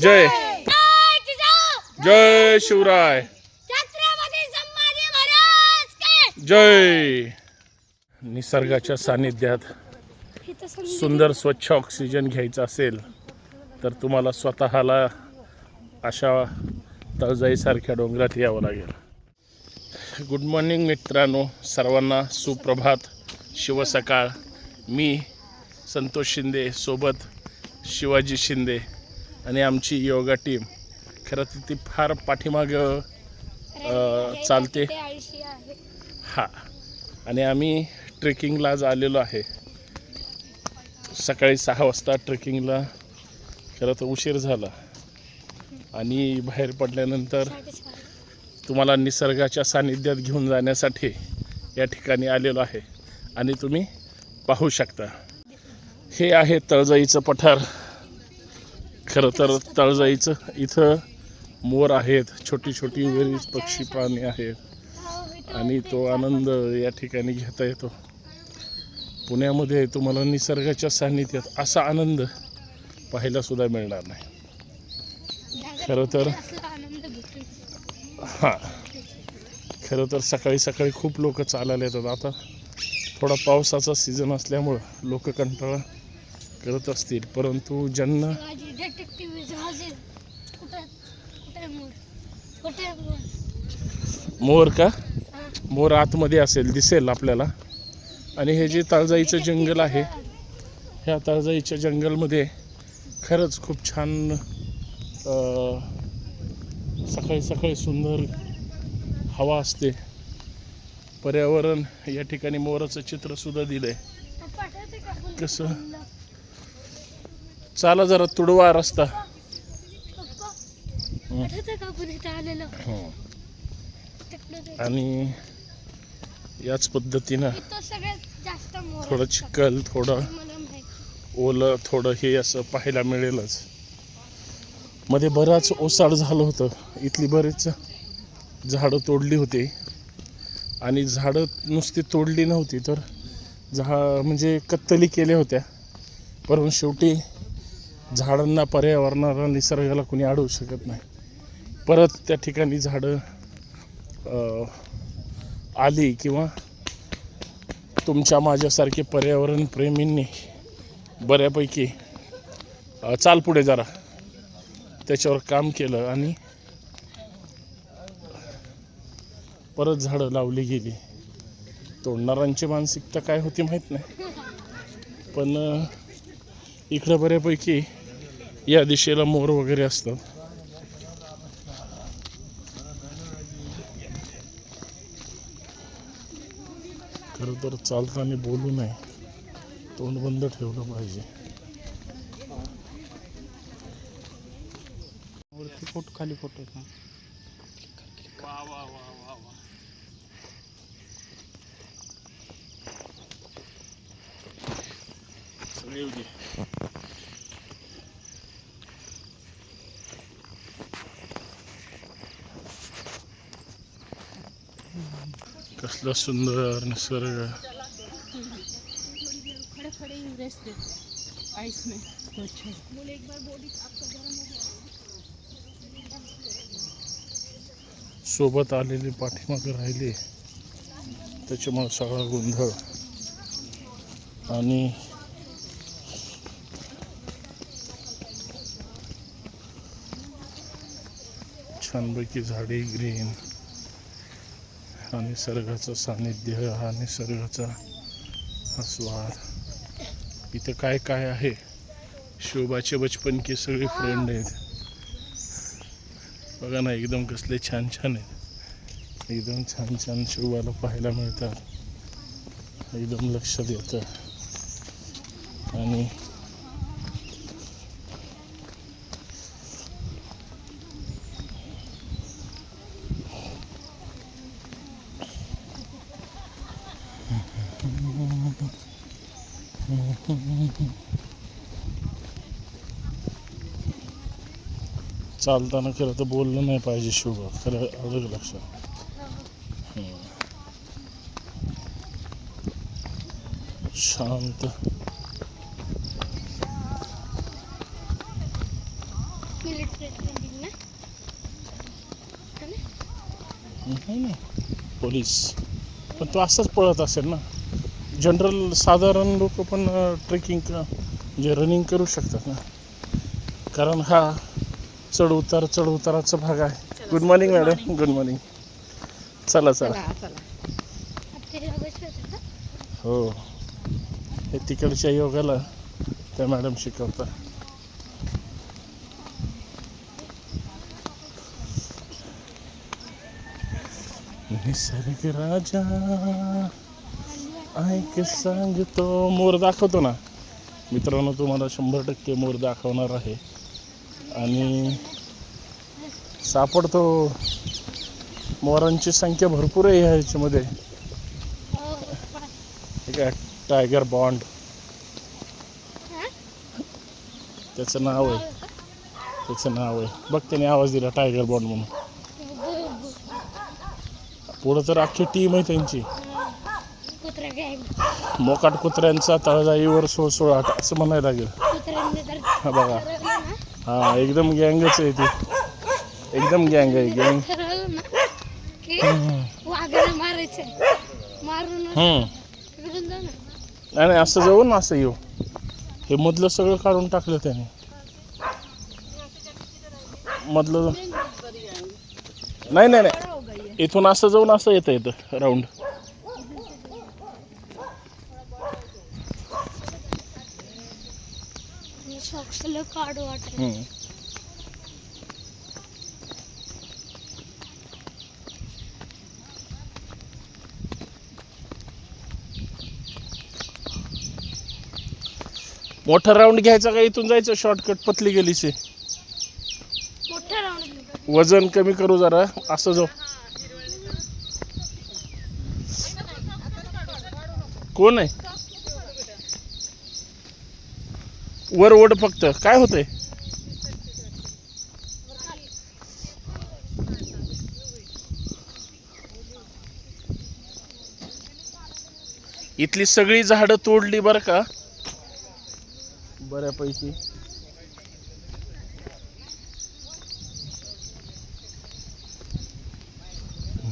जय. जय शिवराय. जय. निसर्गाच्या सानिध्यात सुंदर स्वच्छ ऑक्सिजन घ्यायचा असेल तर तुम्हाला स्वतःला अशा तळजाईसारख्या डोंगरात यावं लागेल. गुड मॉर्निंग मित्रांनो. सर्वांना सुप्रभात. शिवसकाळ. मी संतोष शिंदे सोबत शिवाजी शिंदे. आणि आमची योगा टीम. खरं तर ती फार पाठीमागं चालते. हा. आणि आम्ही ट्रेकिंगला आज आलेलो आहे. सकाळी सहा वाजता ट्रेकिंगला. खरं तर उशीर झाला. आणि बाहेर पडल्यानंतर तुम्हाला निसर्गाच्या सानिध्यात घेऊन जाण्यासाठी या ठिकाणी आलेलो आहे. आणि तुम्ही पाहू शकता. हे आहे तळजाईचं पठार. खरं तर तळजाईचं इथं मोर आहेत छोटी छोटी बरीच पक्षी प्राणी आहेत. आणि तो आनंद या ठिकाणी घेता येतो. पुण्यामध्ये तुम्हाला निसर्गाच्या सान्निध्यात असा आनंद पाहायला सुद्धा मिळणार नाही. खरं तर हां. खरं तर सकाळी सकाळी खूप लोक चालायला येतात. आता थोडा पावसाचा सीझन असल्यामुळं लोक कंटाळा करत असतील. परंतु ज्यांना आहे. मोर? का. मोर आतमध्ये असेल दिसेल आपल्याला. आणि हे जे तळजाईचं जंगल आहे ह्या तळजाईच्या जंगलमध्ये खरंच खूप छान सकाळी सकाळी सुंदर हवा असते. पर्यावरण या ठिकाणी मोराचं चित्र सुद्धा दिलंय. पप्पा आठवते का आपण कसं? चाला जरा तुडवा रस्ता. आणि याच पद्धतीनं थोडं. चिखल थोडं ओलं थोडं हे असं पाहायला मिळेलच. मध्ये बराच ओसाड झालं होतं. इथली बरेच झाडं तोडली होती. आणि झाडं नुसती तोडली नव्हती तर झा म्हणजे कत्तली केल्या होत्या. परंतु शेवटी झाडांना पर्यावरणाला निसर्गाला कोणी अडवू शकत नाही. परत त्या ठिकाणी झाडं आली किंवा तुमच्या माझ्यासारखे पर्यावरण प्रेमींनी बऱ्यापैकी चाल पुढे जरा. त्याच्यावर काम केलं आणि परत झाडं लावली गेली. तोडणाऱ्यांची मानसिकता काय होती माहीत नाही. पण इकडं बऱ्यापैकी या दिशेला मोर वगैरे असतात खरं तर चालताना बोलू नये तोंड बंद ठेवलं पाहिजे वरती फोटो खाली फोटो आहेत ना. सगळे येऊ दे. कसलं सुंदर निसर्ग खड़े खड़े ही रेस्ट दे आइस में अच्छा बोले एक बार बॉडी आपका गर्म हो गया सोबत आलेली पाठीमागे राहिली. त्याच्यामुळे सगळा गोंधळ. आणि छानपैकी झाडे ग्रीन हा निसर्गाचं सानिध्य हा निसर्गाचा आस्वाद. इथं काय काय आहे? शोभाचे बचपन के सगळे फ्रेंड आहेत. बघा ना एकदम कसले छान छान आहेत. एकदम छान छान शोभाला पाहायला मिळतात. एकदम लक्षात येतं आणि चालताना खरं तर बोललं नाही पाहिजे शुभ खरं आलं का लक्षात हम्म. शांत मिलिटरी ट्रेनिंग ना है ना? नाही नाही पोलीस पण तो असाच पळत असेल ना जनरल साधारण लोक पण ट्रेकिंग म्हणजे रनिंग करू शकतात ना. कारण हा चढ उतार चढ उताराचा भाग आहे. Good morning madam good morning चला चला? हो. हे तिकडच्या योगाला त्या मॅडम शिकवतात. निसर्ग राजा. ऐक सांगतो मोर दाखवतो ना? मित्रांनो तुम्हाला शंभर टक्के मोर दाखवणार आहे. आणि सापडतो. मोरांची संख्या भरपूर आहे ह्याच्यामध्ये. काय टायगर बॉन्ड त्याचं नाव आहे. त्याचं नाव आहे. बघ त्याने आवाज दिला टायगर बॉन्ड म्हणून. पुढं तर अख्खी टीम आहे त्यांची. मोकाट कुत्र्यांचा तळजाईवर सोळ सोळा आठ असं म्हणायला लागेल. हा बघा. हा एकदम गँगच आहे ती. एकदम गँग आहे गँग. नाही असं जाऊ ना असं येऊ. हे मधलं सगळं काढून टाकलं त्याने. मधलं नाही नाही. नाही इथून असं जाऊन असं येतं येतं. राऊंड. हम्म. मोठा राऊंड घ्यायचा का? इथून जायचं शॉर्टकट पतली गेलीचे मोठा राऊंड वजन कमी करू जरा. असं जाऊ. कोण आहे? वर ओढ फक्त. काय होतंय? इथली सगळी झाडं तोडली बरं का? बऱ्यापैकी.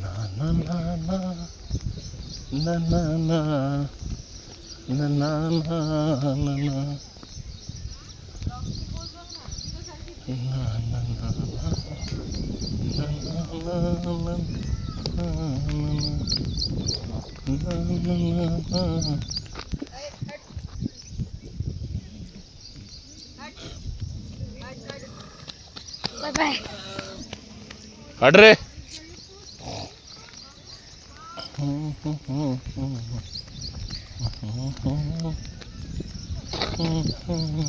ना ना ना ना. ना ना ना. ना ना ಅಡ್ರಿ ಹ್ಞೂ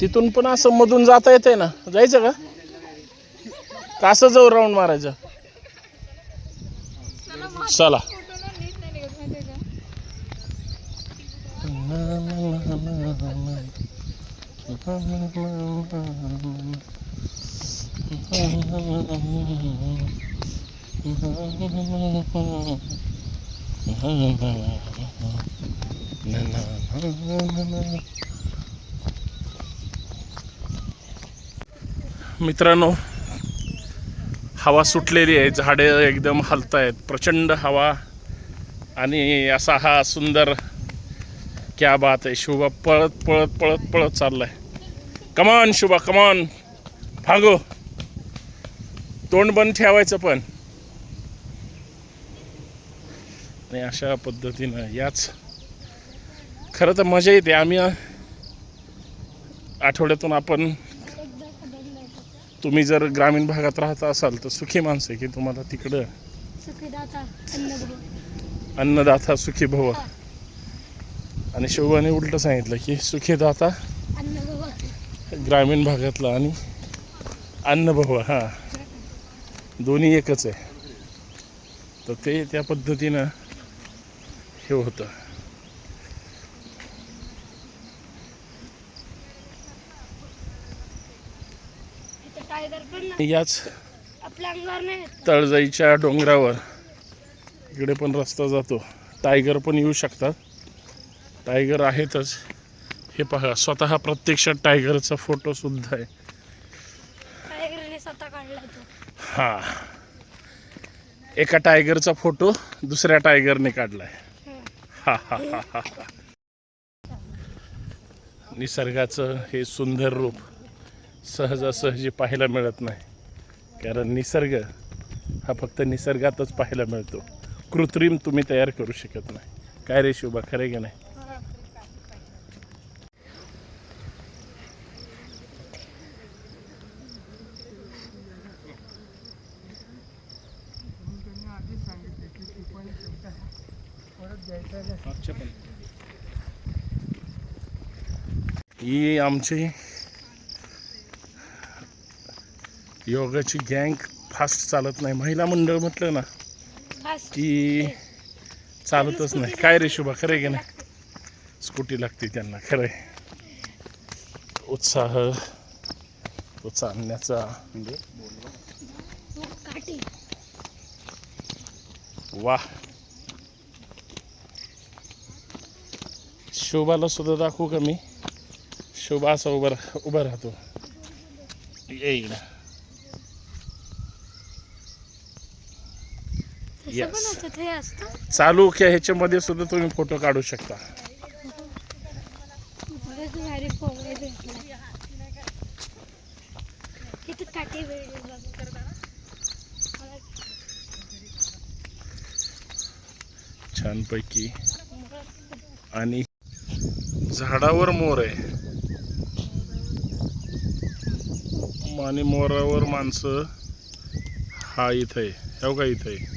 तिथून पण असं मधून जाता येते ना. जायचं का? का असं जाऊ राऊंड मारायचं. चला. मित्रांनो हवा सुटलेली आहे झाडे एकदम हलतायत प्रचंड हवा. आणि असा हा सुंदर क्या बात आहे शुभा पळत पळत पळत पळत चाललाय. कमान शुभा कमान भागो. तोंड बंद ठेवायचं पण. आणि अशा पद्धतीनं याच खरं तर मजा येते. आम्ही आठवड्यातून आपण तुम्ही जर ग्रामीण भागात राहत असाल तर सुखी माणसं आहे की तुम्हाला तिकडं? सुखीदाता अन्नदाता सुखी भव. आणि शिवबाने उलट सांगितलं की सुखी दाता अन्नभाऊ ग्रामीण भागातला आणि अन्नभव हा. दोन्ही एकच आहे. तर ते त्या पद्धतीनं हे होतं इथं टायगर पण ना याच? तळजाईच्या डोंगरावर. इकडे पण रस्ता जातो. टायगर पण येऊ शकतात. टायगर आहेतच. हे पहा स्वतः प्रत्यक्ष टायगरचा फोटो सुद्धा आहे. टायगरने स्वतः काढला तो. हा. एका टायगरचा फोटो दुसऱ्या टायगरने काढलाय. हा हा हा हा हा. निसर्गाचं हे सुंदर रूप. सहजासहजी पाहायला मिळत नाही. कारण निसर्ग हा फक्त निसर्गातच पाहायला मिळतो. कृत्रिम तुम्ही तयार करू शकत नाही. काय रे शोभा खरे की नाही? ही आमची योगाची गँग फास्ट चालत नाही. महिला मंडळ म्हटलं ना की चालतच नाही. काय रे शुभा? खरं की नाही? स्कूटी लागते त्यांना. खरं उत्साह. तो चालण्याचा काठी. वा शोभाला सुद्धा दाखवू का मी? शोभा असा उभा राह- उभा राहतो. ये असतं? चालू की ह्याच्यामध्ये सुद्धा तुम्ही फोटो काढू शकता. छानपैकी. आणि झाडावर मोर आहे. आणि मोरावर माणसं हा इथं आहे. हो का इथं आहे?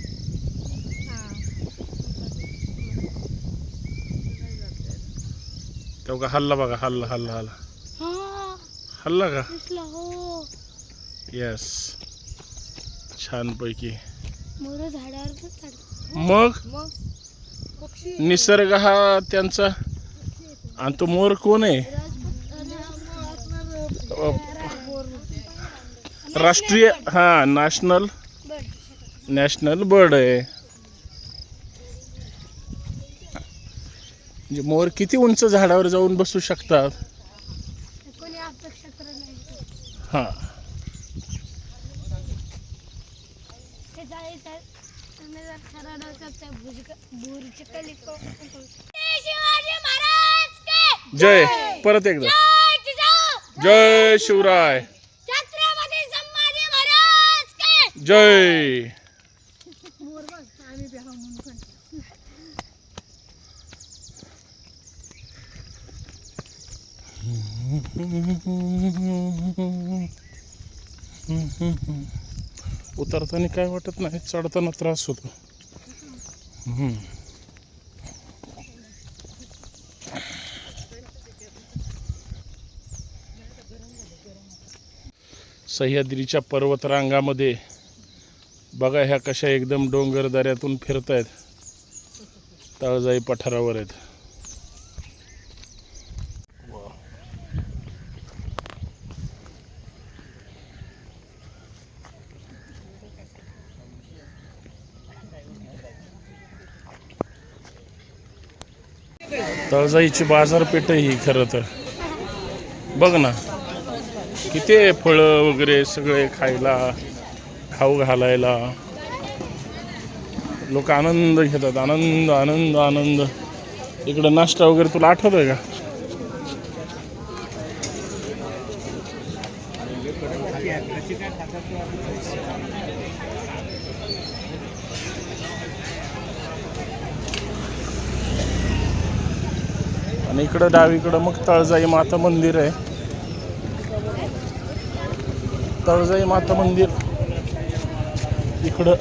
तेव्हा का हल्ला बघा हल्ला हल्ला हल्ला हा हल्ला का येस छानपैकी. मग? निसर्ग हा त्यांचा. आणि तो मोर कोण आहे? राष्ट्रीय हा नॅशनल नॅशनल बर्ड आहे. म्हणजे मोर किती उंच झाडावर जाऊन बसू शकतात? हा. जय परत एकदा. जय शिवराय. जय मोर बघ आम्ही बी हा म्हणून पण उतरताना काय वाटत नाही चढताना त्रास होतो. सह्याद्रीच्या पर्वतरांगामध्ये बघा ह्या कशा एकदम डोंगर दऱ्यातून फिरत आहेत तळजाई पठारावर आहेत. तळजाईची बाजारपेठ ही खरं तर. बघ ना किती आहे फळं वगैरे सगळे खायला खाऊ घालायला. लोक आनंद घेतात आनंद आनंद आनंद. इकडं नाश्ता वगैरे तुला आठवतोय का? आणि इकडं डावीकडं मग तळजाई माता मंदिर आहे. तळजाई माता मंदिर. इकडं